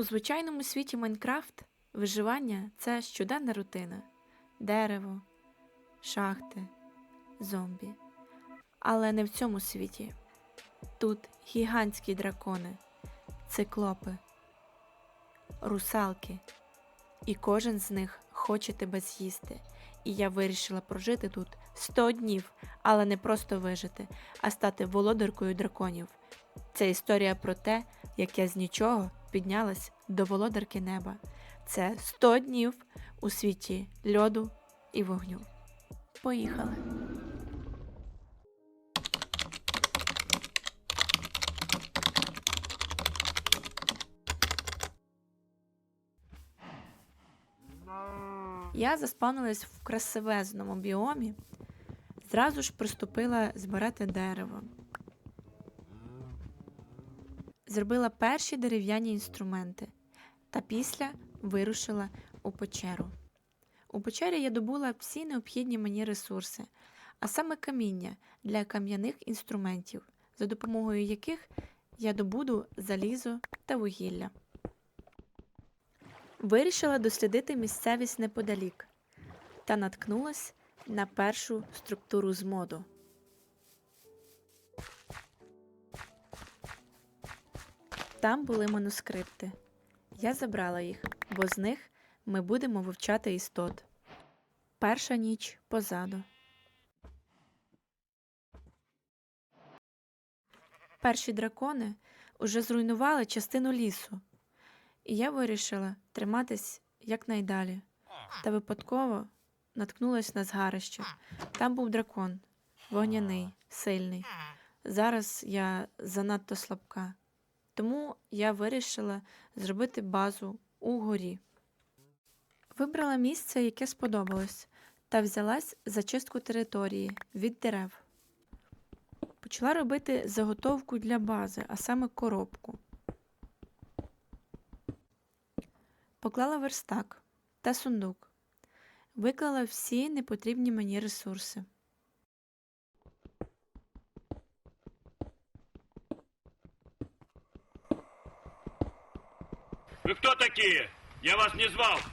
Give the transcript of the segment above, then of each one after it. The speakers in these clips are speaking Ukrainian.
У звичайному світі Майнкрафт виживання це щоденна рутина: дерево, шахти, зомбі. Але не в цьому світі. Тут гігантські дракони, циклопи, русалки, і кожен з них хоче тебе з'їсти. І я вирішила прожити тут 100 днів, але не просто вижити, а стати володаркою драконів. Це історія про те, як я з нічого піднялась до володарки неба. Це 100 днів у світі льоду і вогню. Поїхали. Я заспавнилась в красивезному біомі, зразу ж приступила збирати дерево. Зробила перші дерев'яні інструменти та після вирушила у печеру. У печері я добула всі необхідні мені ресурси, а саме каміння для кам'яних інструментів, за допомогою яких я добуду залізо та вугілля. Вирішила дослідити місцевість неподалік та наткнулась на першу структуру з моду. Там були манускрипти. Я забрала їх, бо з них ми будемо вивчати істот. Перша ніч позаду. Перші дракони уже зруйнували частину лісу, і я вирішила триматись якнайдалі. Та випадково наткнулась на згарище. Там був дракон, вогняний, сильний. Зараз я занадто слабка. Тому я вирішила зробити базу у горі. Вибрала місце, яке сподобалось, та взялась за чистку території від дерев. Почала робити заготовку для бази, а саме коробку. Поклала верстак та сундук. Виклала всі непотрібні мені ресурси. Вы хто такі? Я вас не звав.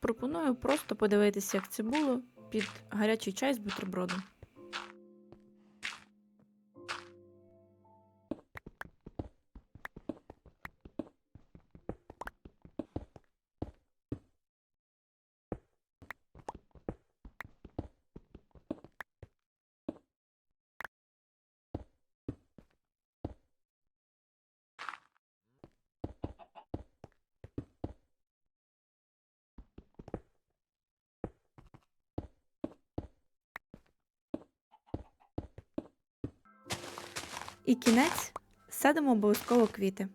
Пропоную просто подивитися, як це було під гарячий чай з бутербродом. І кінець садимо обов'язково квіти.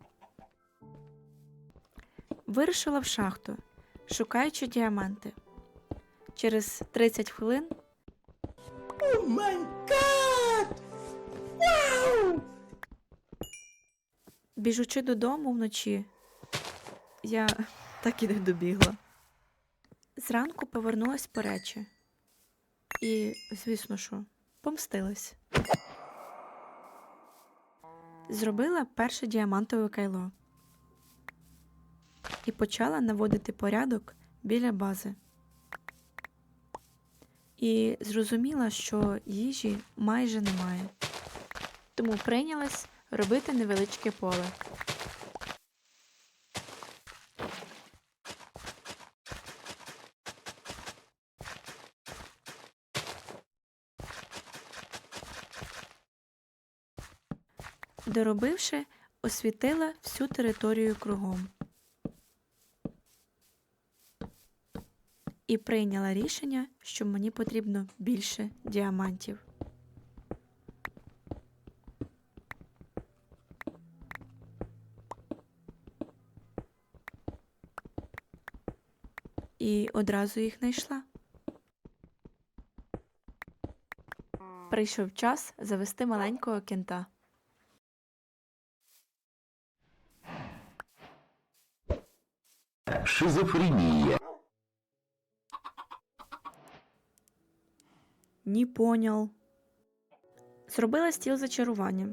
Вирушила в шахту, шукаючи діаманти. Через 30 хвилин Oh my god! Wow! Біжучи додому вночі, я так і не добігла. Зранку повернулась по речі. І, звісно, що, помстилась. Зробила перше діамантове кайло і почала наводити порядок біля бази. І зрозуміла, що їжі майже немає. Тому прийнялась робити невеличке поле. Доробивши, освітила всю територію кругом. І прийняла рішення, що мені потрібно більше діамантів. І одразу їх знайшла. Прийшов час завести маленького кента. Шизофрения. Ні поняв. Зробила стіл зачарування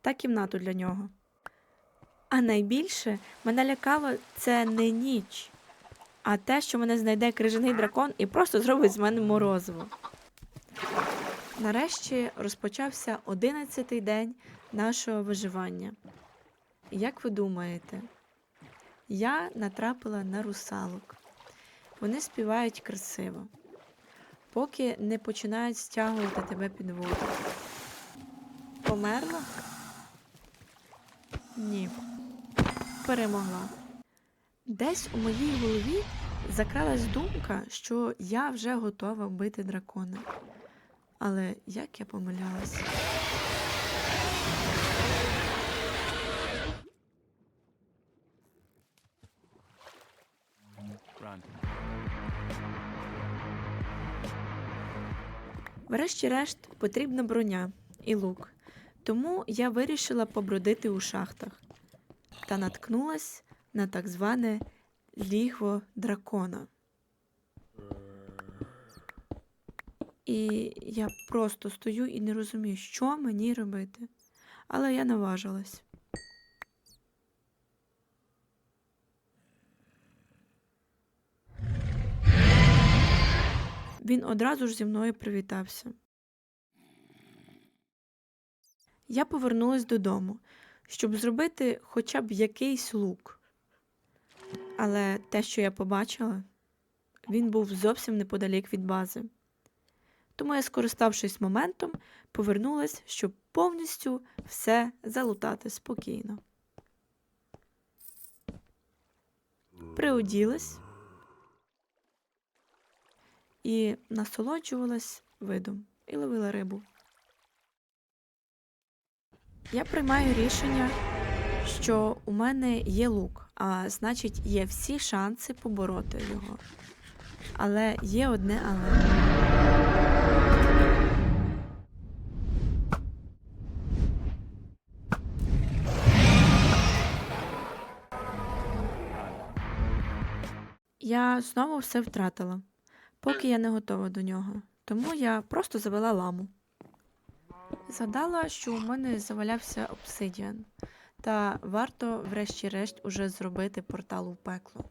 та кімнату для нього. А найбільше мене лякало це не ніч, а те, що мене знайде крижаний дракон і просто зробить з мене морозиво. Нарешті розпочався одинадцятий день нашого виживання. Як ви думаєте, я натрапила на русалок. Вони співають красиво, поки не починають стягувати тебе під воду. Померла? Ні. Перемогла. Десь у моїй голові закралась думка, що я вже готова вбити дракона. Але як я помилялась? Врешті-решт потрібна броня і лук, тому я вирішила побродити у шахтах та наткнулась на так зване лігво дракона. І я просто стою і не розумію, що мені робити. Але я наважилась. Він одразу ж зі мною привітався. Я повернулась додому, щоб зробити хоча б якийсь лук. Але те, що я побачила, він був зовсім неподалік від бази. Тому я, скориставшись моментом, повернулась, щоб повністю все залутати спокійно. Приоділась і насолоджувалась видом і ловила рибу. Я приймаю рішення, що у мене є лук, а значить, є всі шанси побороти його. Але є одне але. Я знову все втратила, поки я не готова до нього. Тому я просто завела ламу. Згадала, що у мене завалявся обсидіан, та варто, врешті-решт, уже зробити портал у пекло.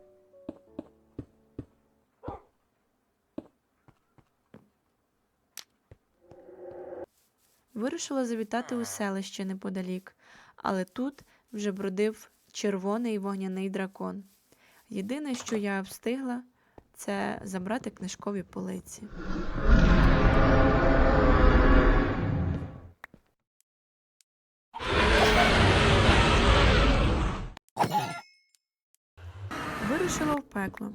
Вирішила завітати у селище неподалік, але тут вже бродив червоний вогняний дракон. Єдине, що я встигла, це забрати книжкові полиці. Вирушила в пекло.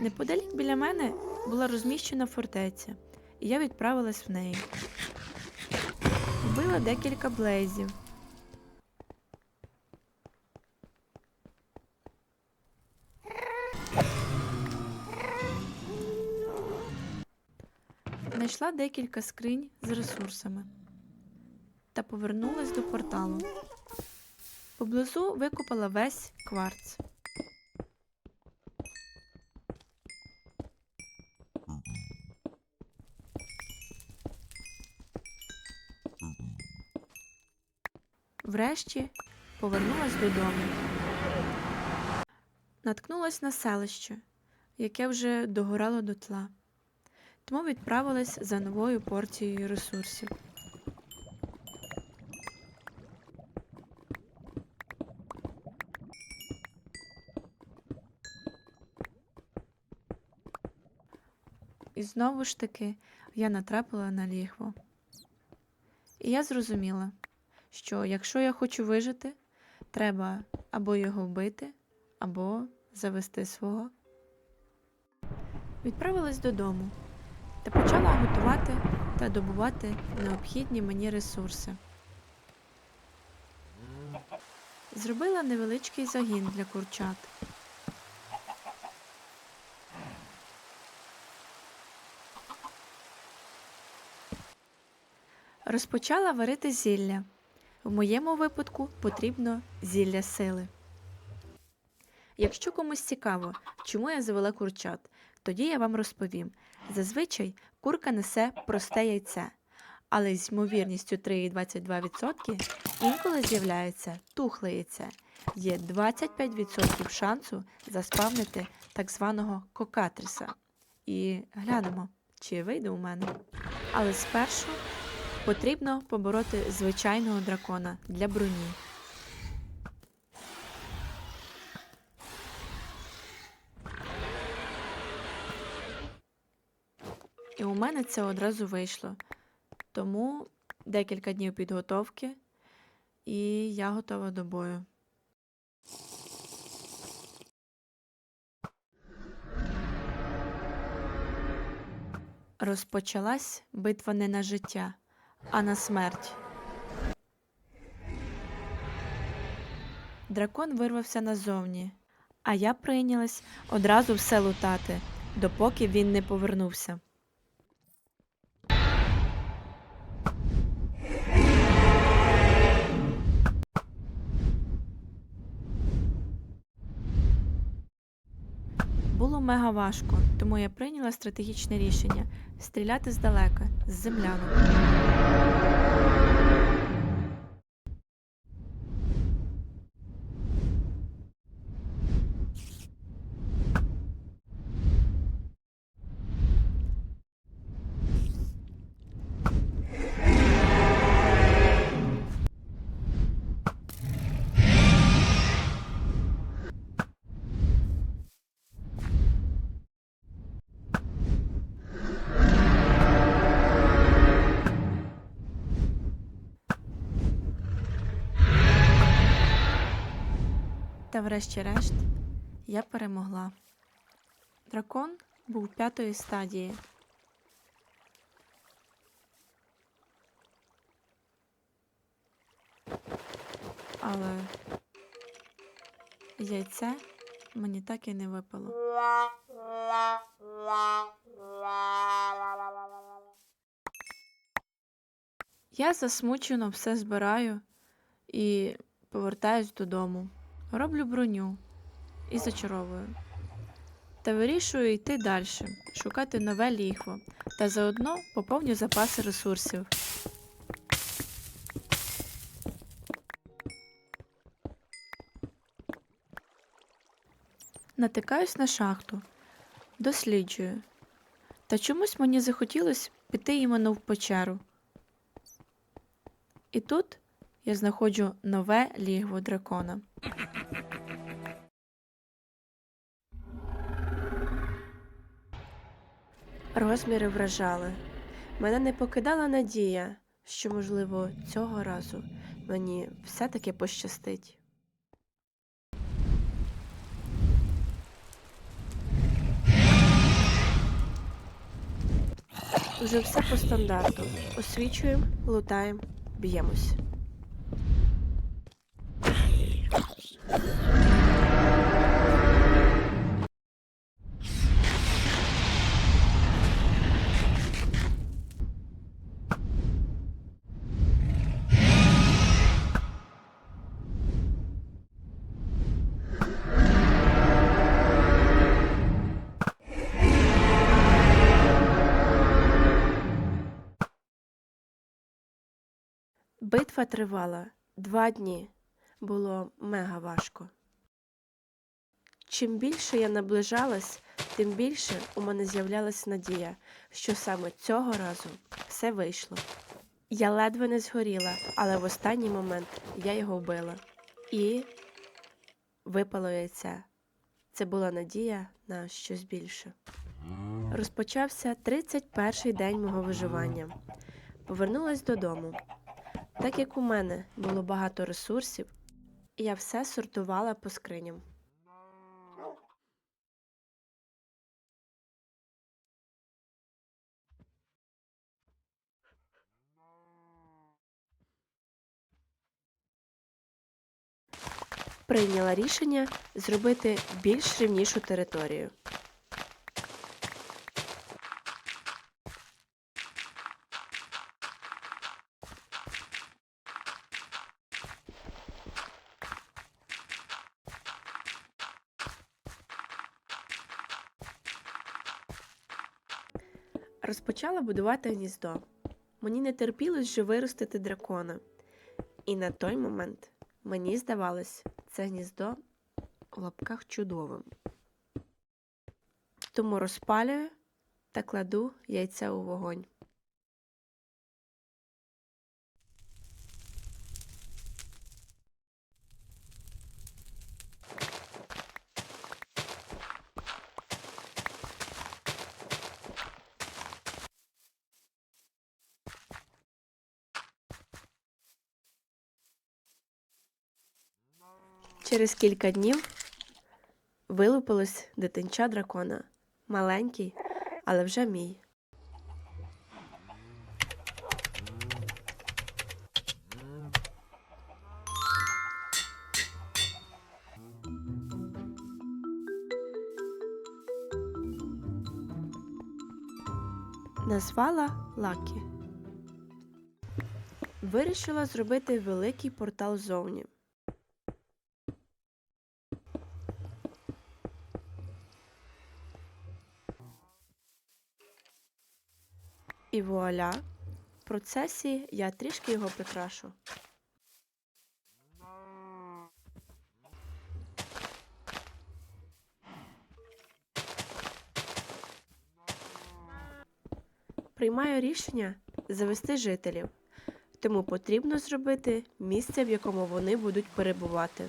Неподалік біля мене була розміщена фортеця, і я відправилась в неї. Вбила декілька блейзів. Знайшла декілька скринь з ресурсами та повернулась до порталу. Поблизу викопала весь кварц. Врешті повернулась додому. Наткнулась на селище, яке вже догорало дотла, тому відправилась за новою порцією ресурсів. І знову ж таки я натрапила на лігво. І я зрозуміла, що якщо я хочу вижити, треба або його вбити, або завести свого. Відправилась додому та почала готувати та добувати необхідні мені ресурси. Зробила невеличкий загін для курчат. Розпочала варити зілля. В моєму випадку потрібно зілля сили. Якщо комусь цікаво, чому я завела курчат, тоді я вам розповім. Зазвичай курка несе просте яйце, але з ймовірністю 3,22% інколи з'являється тухле яйце. є 25% шансу заспавнити так званого кокатриса. І глянемо, чи вийде у мене. Але спершу потрібно побороти звичайного дракона для броні. І у мене це одразу вийшло. Тому декілька днів підготовки, і я готова до бою. Розпочалась битва не на життя, а на смерть. Дракон вирвався назовні, а я прийнялась одразу все лутати, допоки він не повернувся. Мега важко, тому я прийняла стратегічне рішення стріляти здалека, з землянок. Врешті-решт я перемогла. Дракон був п'ятої стадії. Але яйце мені так і не випало. Я засмучено все збираю і повертаюсь додому. Роблю броню і зачаровую. Та вирішую йти далі, шукати нове ліхво та заодно поповню запаси ресурсів. Натикаюсь на шахту, досліджую. Та чомусь мені захотілося піти іменно в печеру. І тут я знаходжу нове лігво дракона. Розміри вражали. Мене не покидала надія, що, можливо, цього разу мені все-таки пощастить. Уже все по стандарту. Освічуємо, лутаємо, б'ємось. Битва тривала два дні. Було мега важко. Чим більше я наближалась, тим більше у мене з'являлась надія, що саме цього разу все вийшло. Я ледве не згоріла, але в останній момент я його вбила. І випало яйце. Це була надія на щось більше. Розпочався 31-й день мого виживання. Повернулась додому. Так як у мене було багато ресурсів, я все сортувала по скриням. Прийняла рішення зробити більш рівнішу територію. Розпочала будувати гніздо. Мені не терпілось вже виростити дракона. І на той момент мені здавалось, це гніздо в лапках чудовим. Тому розпалюю та кладу яйця у вогонь. Через кілька днів вилупилось дитинча дракона. Маленький, але вже мій. Назвала Лакі. Вирішила зробити великий портал зовні. І вуаля, в процесі я трішки його прикрашу. Приймаю рішення завести жителів, тому потрібно зробити місце, в якому вони будуть перебувати.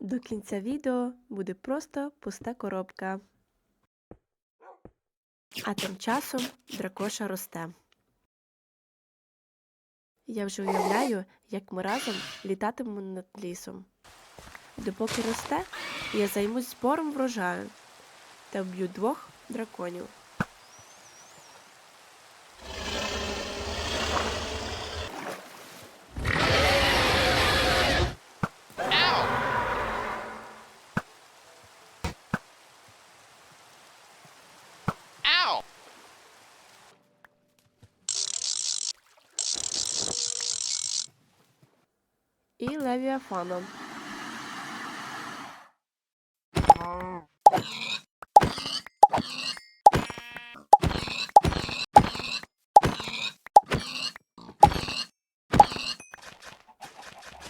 До кінця відео буде просто пуста коробка. А тим часом дракоша росте. Я вже уявляю, як ми разом літатимемо над лісом. Допоки росте, я займусь збором врожаю та вб'ю двох драконів. І левіафаном.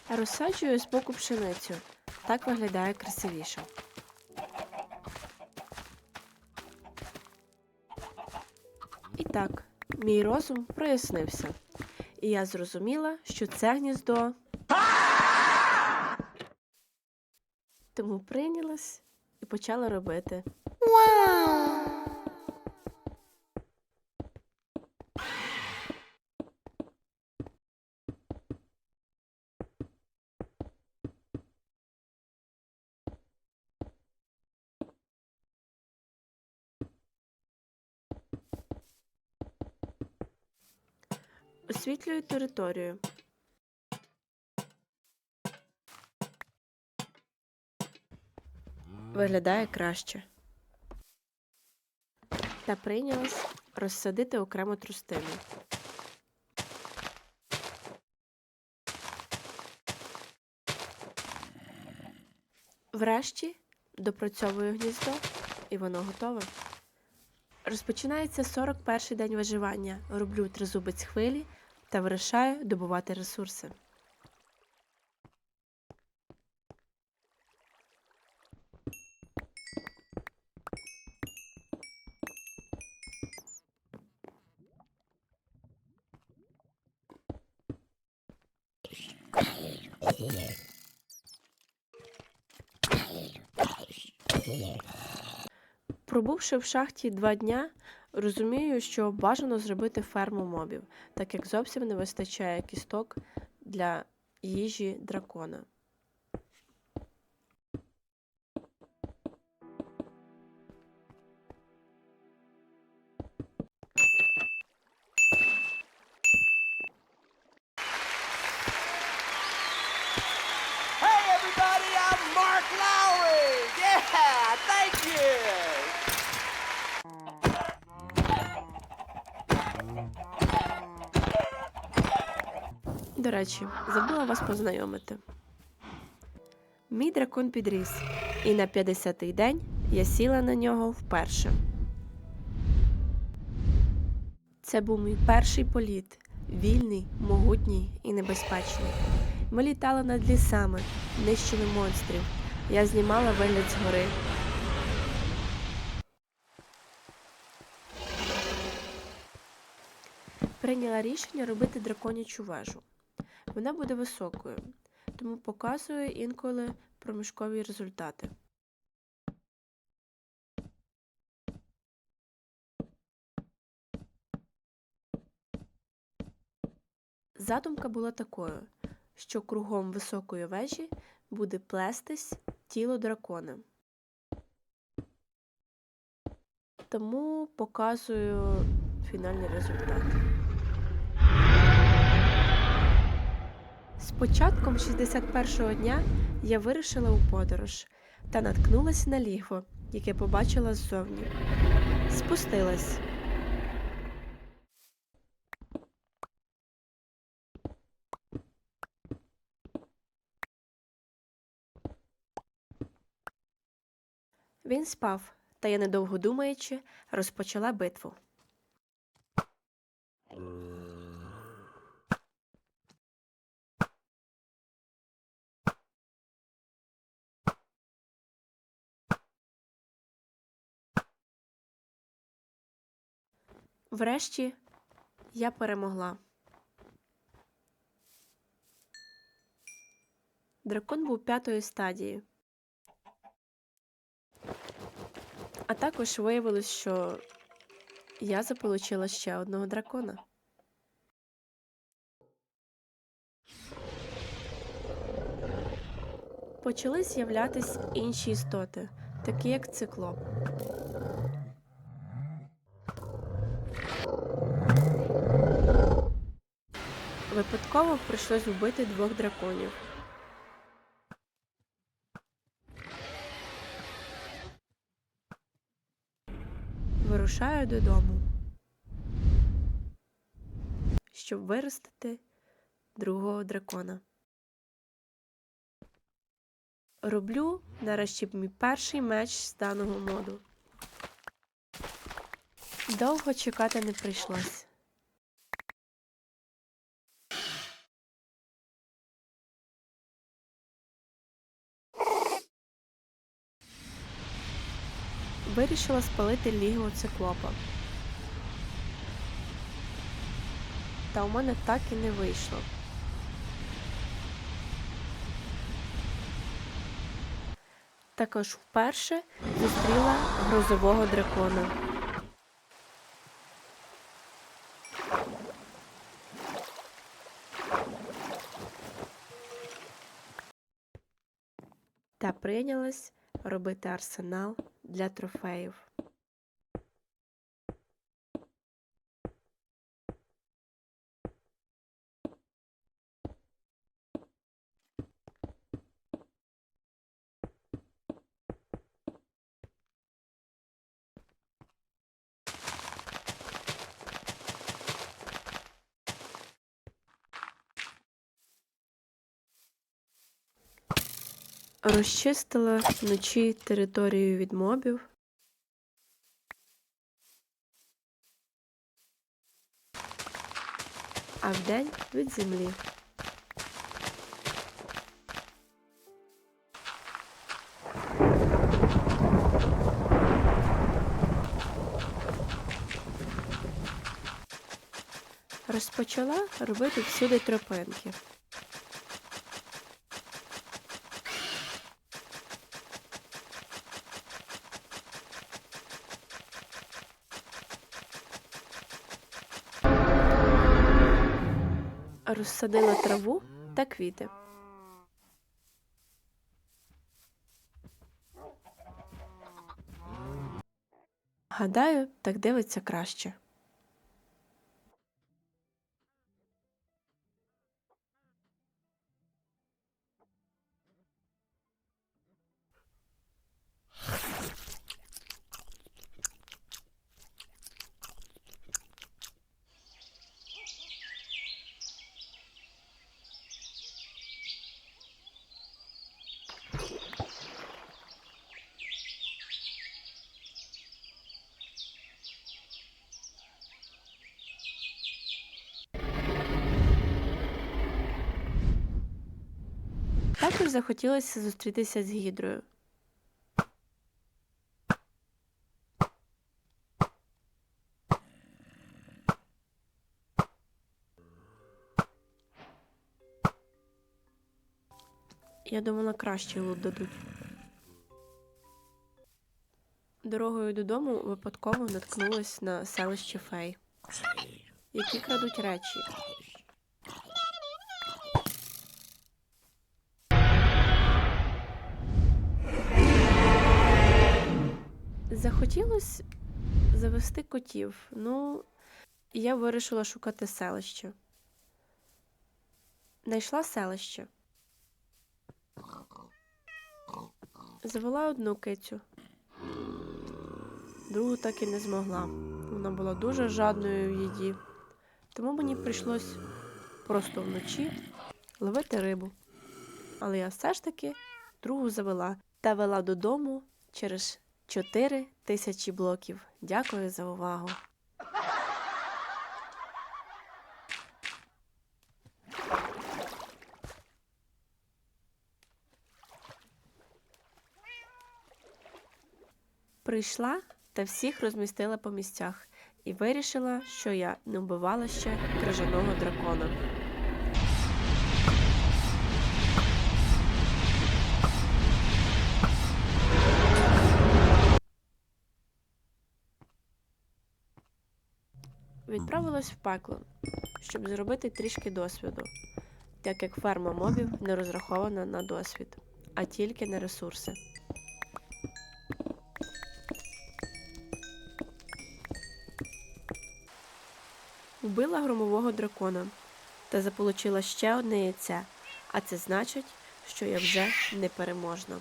Розсаджую з боку пшеницю. Так виглядає красивіше. І так, мій розум прояснився. І я зрозуміла, що це гніздо. Тому прийнялась і почала робити. Освітлюю територію. Виглядає краще. Та прийнялась розсадити окремо трустину. Врешті допрацьовую гніздо, і воно готове. Розпочинається 41-й день виживання. Роблю тризубець хвилі та вирішаю добувати ресурси. Пробувши в шахті два дня, розумію, що бажано зробити ферму мобів, так як зовсім не вистачає кісток для їжі дракона. До речі, забула вас познайомити. Мій дракон підріс, і на 50-й день я сіла на нього вперше. Це був мій перший політ, вільний, могутній і небезпечний. Ми літали над лісами, нищили монстрів. Я знімала вигляд згори. Прийняла рішення робити драконячу вежу. Вона буде високою, тому показую інколи проміжкові результати. Задумка була такою, що кругом високої вежі буде плестись тіло дракона. Тому показую фінальний результат. З початком 61-го дня я вирушила у подорож та наткнулася на лігво, яке побачила ззовні. Спустилась. Він спав, та я, недовго думаючи, розпочала битву. Врешті я перемогла. Дракон був п'ятої стадії. А також виявилось, що я заполучила ще одного дракона. Почали з'являтись інші істоти, такі як циклоп. Випадково прийшлось вбити двох драконів. Вирушаю додому, щоб виростити другого дракона. Роблю нарешті мій перший меч з даного моду. Довго чекати не прийшлось. Вирішила спалити лігво циклопа. Та у мене так і не вийшло. Також вперше зустріла грозового дракона. Та прийнялась робити арсенал для трофеїв. Розчистила вночі територію від мобів. А вдень від землі. Розпочала робити всюди тропинки. Розсадила траву та квіти. Гадаю, так дивиться краще. Захотілося зустрітися з гідрою. Я думала, краще лут дадуть. Дорогою додому випадково наткнулась на селище фей, які крадуть речі. Захотілося завести котів. Ну, я вирішила шукати селище. Знайшла селище. Завела одну кицю. Другу так і не змогла. Вона була дуже жадною в їді. Тому мені прийшлось просто вночі ловити рибу. Але я все ж таки другу завела та вела додому через 4 тисячі блоків. Дякую за увагу. Прийшла та всіх розмістила по місцях і вирішила, що я не вбивала ще крижаного дракона. Відправилась в пекло, щоб зробити трішки досвіду, так як ферма мобів не розрахована на досвід, а тільки на ресурси. Вбила громового дракона та заполучила ще одне яйце, а це значить, що я вже непереможна.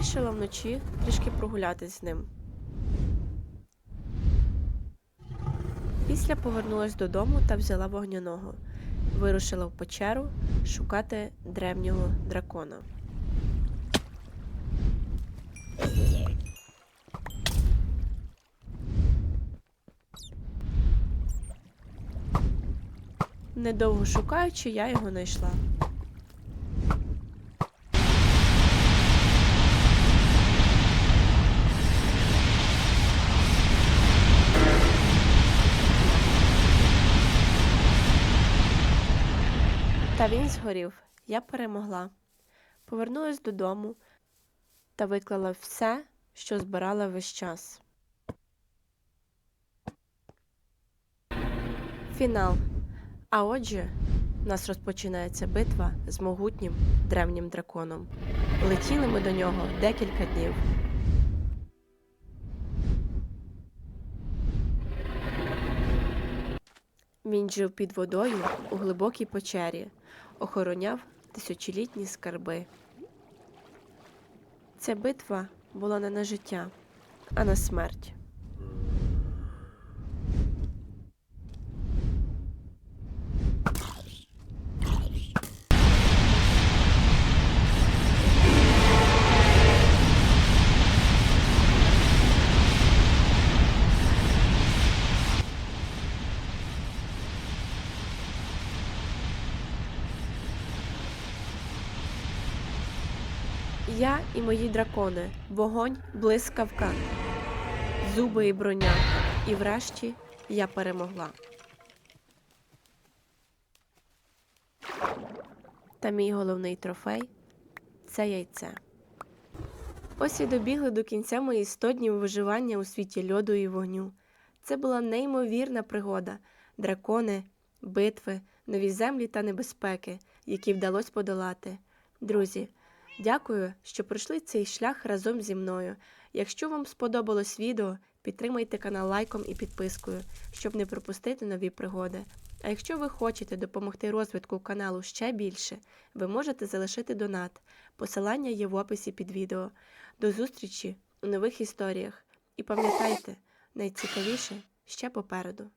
Вирішила вночі трішки прогулятись з ним. Після повернулась додому та взяла вогняного. Вирушила в печеру шукати древнього дракона. Недовго шукаючи, я його знайшла. Та він згорів. Я перемогла. Повернулась додому та виклала все, що збирала весь час. Фінал. А отже, в нас розпочинається битва з могутнім древнім драконом. Летіли ми до нього декілька днів. Він жив під водою у глибокій печері, охороняв тисячолітні скарби. Ця битва була не на життя, а на смерть. Я і мої дракони, вогонь, блискавка, зуби і броня. І врешті я перемогла. Та мій головний трофей це яйце. Ось і добігли до кінця мої 100 днів виживання у світі льоду і вогню. Це була неймовірна пригода, дракони, битви, нові землі та небезпеки, які вдалося подолати. Друзі, Дякую, що пройшли цей шлях разом зі мною. Якщо вам сподобалось відео, підтримайте канал лайком і підпискою, щоб не пропустити нові пригоди. А якщо ви хочете допомогти розвитку каналу ще більше, ви можете залишити донат. Посилання є в описі під відео. До зустрічі у нових історіях. І пам'ятайте, найцікавіше ще попереду.